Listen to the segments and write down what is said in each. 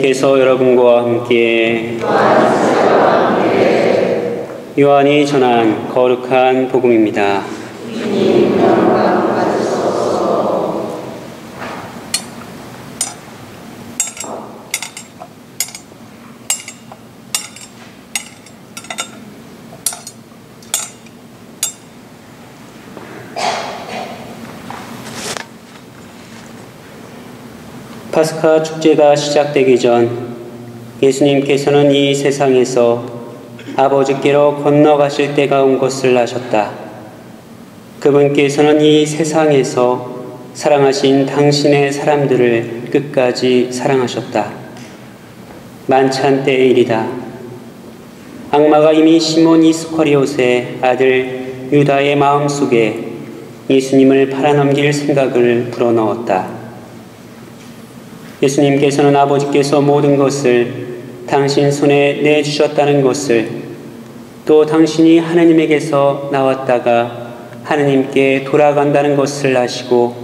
주님께서 여러분과 함께 요한이 전한 거룩한 복음입니다. 파스카 축제가 시작되기 전 예수님께서는 이 세상에서 아버지께로 건너가실 때가 온 것을 아셨다. 그분께서는 이 세상에서 사랑하신 당신의 사람들을 끝까지 사랑하셨다. 만찬 때의 일이다. 악마가 이미 시몬 이스커리옷의 아들 유다의 마음속에 예수님을 팔아넘길 생각을 불어넣었다. 예수님께서는 아버지께서 모든 것을 당신 손에 내주셨다는 것을 또 당신이 하나님에게서 나왔다가 하나님께 돌아간다는 것을 아시고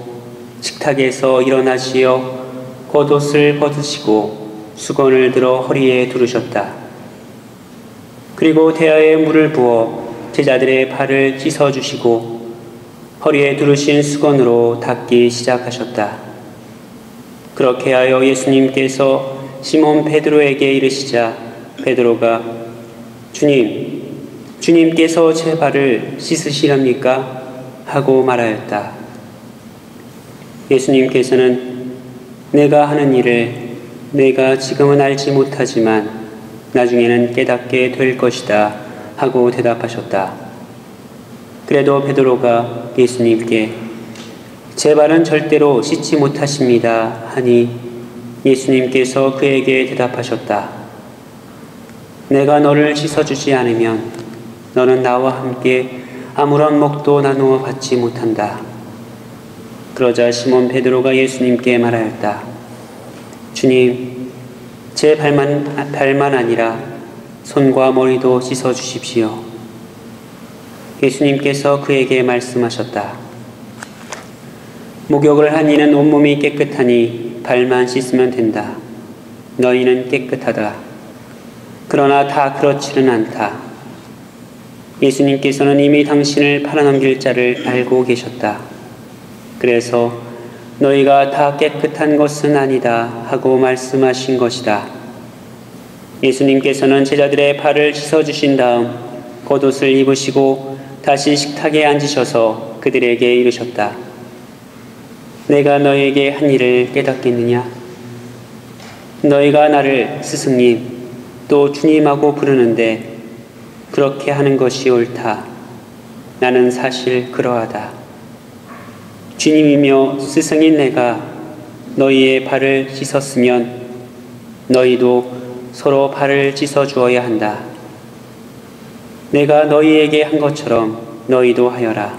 식탁에서 일어나시어 겉옷을 벗으시고 수건을 들어 허리에 두르셨다. 그리고 대야에 물을 부어 제자들의 발을 씻어주시고 허리에 두르신 수건으로 닦기 시작하셨다. 그렇게 하여 예수님께서 시몬 베드로에게 이르시자 베드로가 주님, 주님께서 제 발을 씻으시렵니까? 하고 말하였다. 예수님께서는 내가 하는 일을 내가 지금은 알지 못하지만 나중에는 깨닫게 될 것이다 하고 대답하셨다. 그래도 베드로가 예수님께 제 발은 절대로 씻지 못하십니다. 하니 예수님께서 그에게 대답하셨다. 내가 너를 씻어주지 않으면 너는 나와 함께 아무런 먹도 나누어 받지 못한다. 그러자 시몬 베드로가 예수님께 말하였다. 주님, 제 발만, 발만 아니라 손과 머리도 씻어 주십시오. 예수님께서 그에게 말씀하셨다. 목욕을 한 이는 온몸이 깨끗하니 발만 씻으면 된다. 너희는 깨끗하다. 그러나 다 그렇지는 않다. 예수님께서는 이미 당신을 팔아넘길 자를 알고 계셨다. 그래서 너희가 다 깨끗한 것은 아니다 하고 말씀하신 것이다. 예수님께서는 제자들의 발을 씻어주신 다음 겉옷을 입으시고 다시 식탁에 앉으셔서 그들에게 이르셨다. 내가 너에게 한 일을 깨닫겠느냐? 너희가 나를 스승님 또 주님하고 부르는데 그렇게 하는 것이 옳다. 나는 사실 그러하다. 주님이며 스승인 내가 너희의 발을 씻었으면 너희도 서로 발을 씻어 주어야 한다. 내가 너희에게 한 것처럼 너희도 하여라.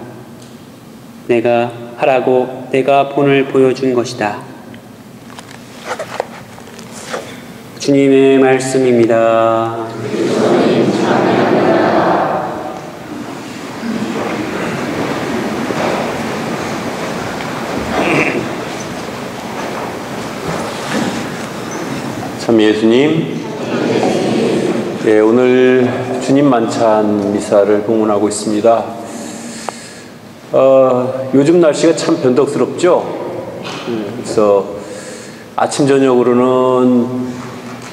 내가 하라고 내가 본을 보여준 것이다. 주님의 말씀입니다. 참 예수님, 예, 오늘 주님 만찬 미사를 봉헌하고 있습니다. 어, 요즘 날씨가 참 변덕스럽죠. 그래서 아침 저녁으로는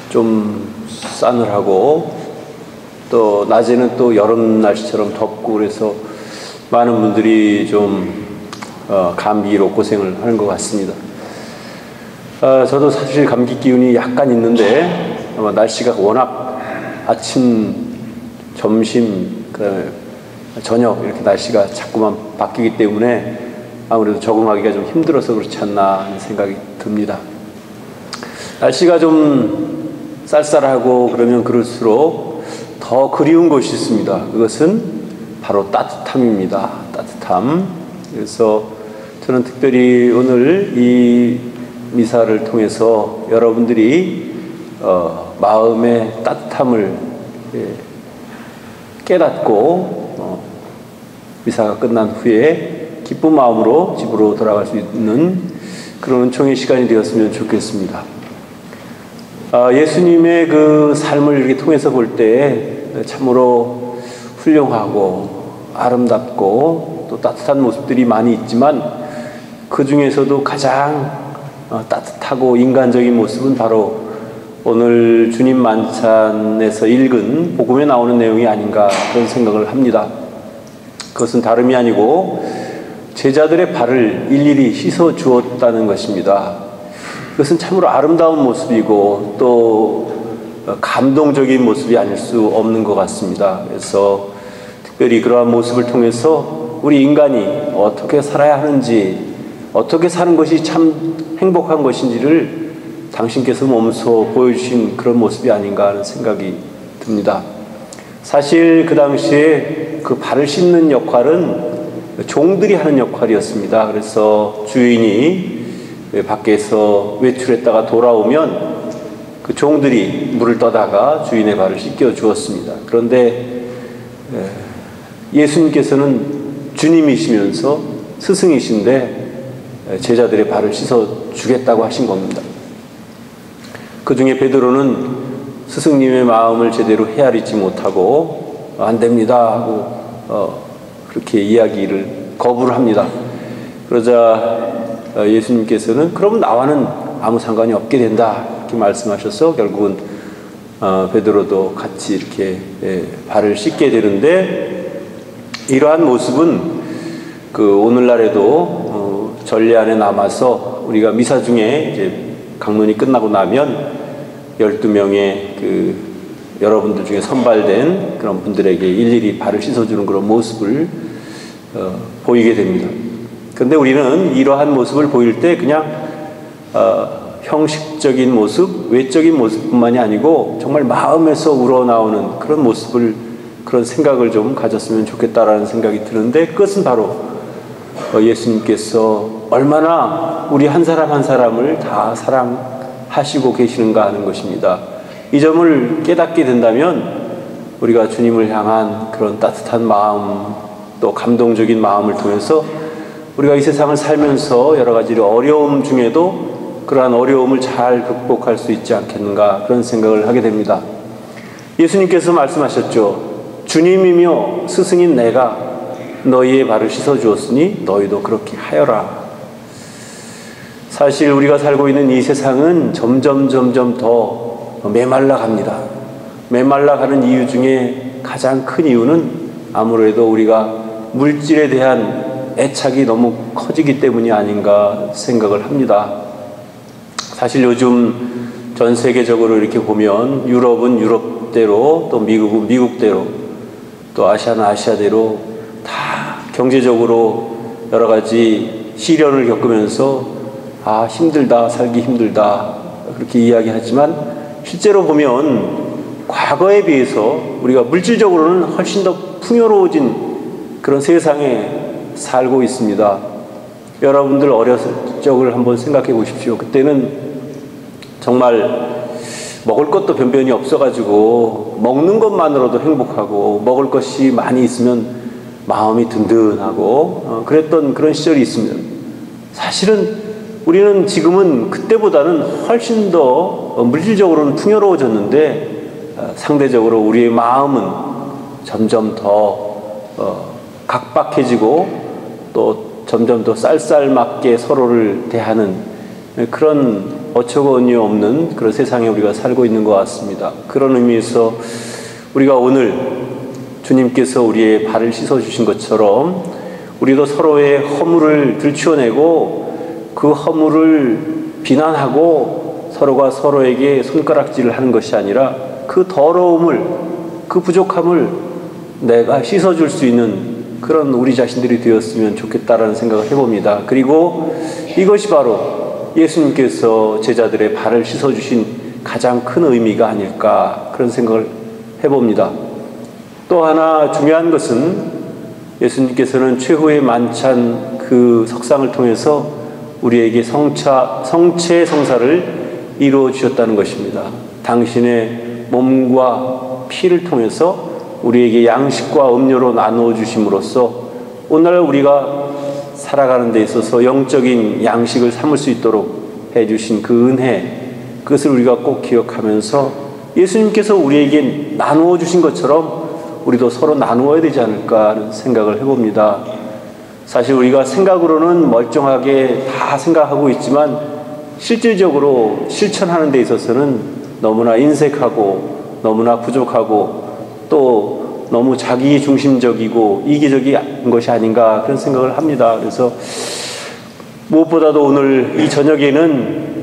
좀 싸늘하고 또 낮에는 또 여름 날씨처럼 덥고 그래서 많은 분들이 좀 어, 감기로 고생을 하는 것 같습니다. 어, 저도 사실 감기 기운이 약간 있는데 아마 날씨가 워낙 아침, 점심, 그 저녁 이렇게 날씨가 자꾸만 바뀌기 때문에 아무래도 적응하기가 좀 힘들어서 그렇지 않나 하는 생각이 듭니다. 날씨가 좀 쌀쌀하고 그러면 그럴수록 더 그리운 것이 있습니다. 그것은 바로 따뜻함입니다. 따뜻함. 그래서 저는 특별히 오늘 이 미사를 통해서 여러분들이 어, 마음의 따뜻함을 예, 깨닫고 미사가 끝난 후에 기쁜 마음으로 집으로 돌아갈 수 있는 그런 은총의 시간이 되었으면 좋겠습니다. 아, 예수님의 그 삶을 이렇게 통해서 볼 때 참으로 훌륭하고 아름답고 또 따뜻한 모습들이 많이 있지만 그 중에서도 가장 어, 따뜻하고 인간적인 모습은 바로 오늘 주님 만찬에서 읽은 복음에 나오는 내용이 아닌가 그런 생각을 합니다. 그것은 다름이 아니고 제자들의 발을 일일이 씻어 주었다는 것입니다. 그것은 참으로 아름다운 모습이고 또 감동적인 모습이 아닐 수 없는 것 같습니다. 그래서 특별히 그러한 모습을 통해서 우리 인간이 어떻게 살아야 하는지, 어떻게 사는 것이 참 행복한 것인지를 당신께서 몸소 보여주신 그런 모습이 아닌가 하는 생각이 듭니다. 사실 그 당시에 그 발을 씻는 역할은 종들이 하는 역할이었습니다. 그래서 주인이 밖에서 외출했다가 돌아오면 그 종들이 물을 떠다가 주인의 발을 씻겨 주었습니다. 그런데 예수님께서는 주님이시면서 스승이신데 제자들의 발을 씻어 주겠다고 하신 겁니다. 그 중에 베드로는 스승님의 마음을 제대로 헤아리지 못하고 안 됩니다 하고 어, 그렇게 이야기를 거부를 합니다. 그러자 어, 예수님께서는 그럼 나와는 아무 상관이 없게 된다 이렇게 말씀하셔서 결국은 어, 베드로도 같이 이렇게 예, 발을 씻게 되는데 이러한 모습은 그 오늘날에도 어, 전례 안에 남아서 우리가 미사 중에 이제 강론이 끝나고 나면 12명의 그 여러분들 중에 선발된 그런 분들에게 일일이 발을 씻어주는 그런 모습을 어, 보이게 됩니다. 그런데 우리는 이러한 모습을 보일 때 그냥 어, 형식적인 모습, 외적인 모습뿐만이 아니고 정말 마음에서 우러나오는 그런 모습을 그런 생각을 좀 가졌으면 좋겠다라는 생각이 드는데 그것은 바로 어, 예수님께서 얼마나 우리 한 사람 한 사람을 다 사랑하시고 계시는가 하는 것입니다. 이 점을 깨닫게 된다면 우리가 주님을 향한 그런 따뜻한 마음 또 감동적인 마음을 통해서 우리가 이 세상을 살면서 여러 가지 어려움 중에도 그러한 어려움을 잘 극복할 수 있지 않겠는가 그런 생각을 하게 됩니다. 예수님께서 말씀하셨죠. 주님이며 스승인 내가 너희의 발을 씻어 주었으니 너희도 그렇게 하여라. 사실 우리가 살고 있는 이 세상은 점점 점점 더 메말라 갑니다. 메말라 가는 이유 중에 가장 큰 이유는 아무래도 우리가 물질에 대한 애착이 너무 커지기 때문이 아닌가 생각을 합니다. 사실 요즘 전 세계적으로 이렇게 보면 유럽은 유럽대로 또 미국은 미국대로 또 아시아는 아시아대로 다 경제적으로 여러 가지 시련을 겪으면서 아 힘들다 살기 힘들다 그렇게 이야기하지만 실제로 보면 과거에 비해서 우리가 물질적으로는 훨씬 더 풍요로워진 그런 세상에 살고 있습니다. 여러분들 어렸을 적을 한번 생각해 보십시오. 그때는 정말 먹을 것도 변변이 없어가지고 먹는 것만으로도 행복하고 먹을 것이 많이 있으면 마음이 든든하고 어, 그랬던 그런 시절이 있습니다. 사실은 우리는 지금은 그때보다는 훨씬 더 물질적으로는 풍요로워졌는데 어, 상대적으로 우리의 마음은 점점 더 어, 각박해지고 또 점점 더 쌀쌀맞게 서로를 대하는 그런 어처구니 없는 그런 세상에 우리가 살고 있는 것 같습니다. 그런 의미에서 우리가 오늘 주님께서 우리의 발을 씻어 주신 것처럼 우리도 서로의 허물을 들추어내고 그 허물을 비난하고 서로가 서로에게 손가락질을 하는 것이 아니라 그 더러움을 그 부족함을 내가 씻어줄 수 있는 그런 우리 자신들이 되었으면 좋겠다라는 생각을 해봅니다. 그리고 이것이 바로 예수님께서 제자들의 발을 씻어주신 가장 큰 의미가 아닐까 그런 생각을 해봅니다. 또 하나 중요한 것은 예수님께서는 최후의 만찬 그 석상을 통해서 우리에게 성차, 성체 성사를 이루어 주셨다는 것입니다. 당신의 몸과 피를 통해서 우리에게 양식과 음료로 나누어 주심으로써 오늘 우리가 살아가는 데 있어서 영적인 양식을 삼을 수 있도록 해 주신 그 은혜 그것을 우리가 꼭 기억하면서 예수님께서 우리에게 나누어 주신 것처럼 우리도 서로 나누어야 되지 않을까 하는 생각을 해봅니다. 사실 우리가 생각으로는 멀쩡하게 다 생각하고 있지만 실질적으로 실천하는 데 있어서는 너무나 인색하고 너무나 부족하고 또 너무 자기 중심적이고 이기적인 것이 아닌가 그런 생각을 합니다. 그래서 무엇보다도 오늘 이 저녁에는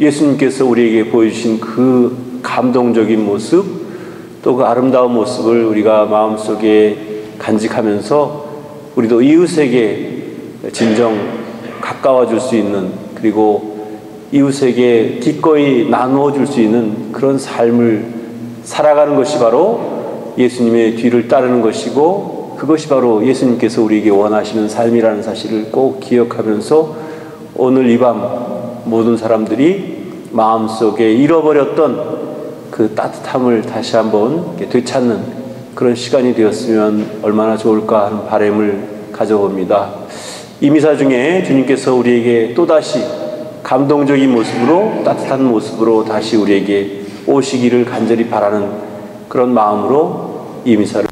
예수님께서 우리에게 보여주신 그 감동적인 모습 또 그 아름다운 모습을 우리가 마음속에 간직하면서 우리도 이웃에게 진정 가까워 줄수 있는 그리고 이웃에게 기꺼이 나누어 줄 수 있는 그런 삶을 살아가는 것이 바로 예수님의 뒤를 따르는 것이고 그것이 바로 예수님께서 우리에게 원하시는 삶이라는 사실을 꼭 기억하면서 오늘 이 밤 모든 사람들이 마음속에 잃어버렸던 그 따뜻함을 다시 한번 되찾는 그런 시간이 되었으면 얼마나 좋을까 하는 바램을 가져봅니다. 이 미사 중에 주님께서 우리에게 또다시 감동적인 모습으로 따뜻한 모습으로 다시 우리에게 오시기를 간절히 바라는 그런 마음으로 이 미사를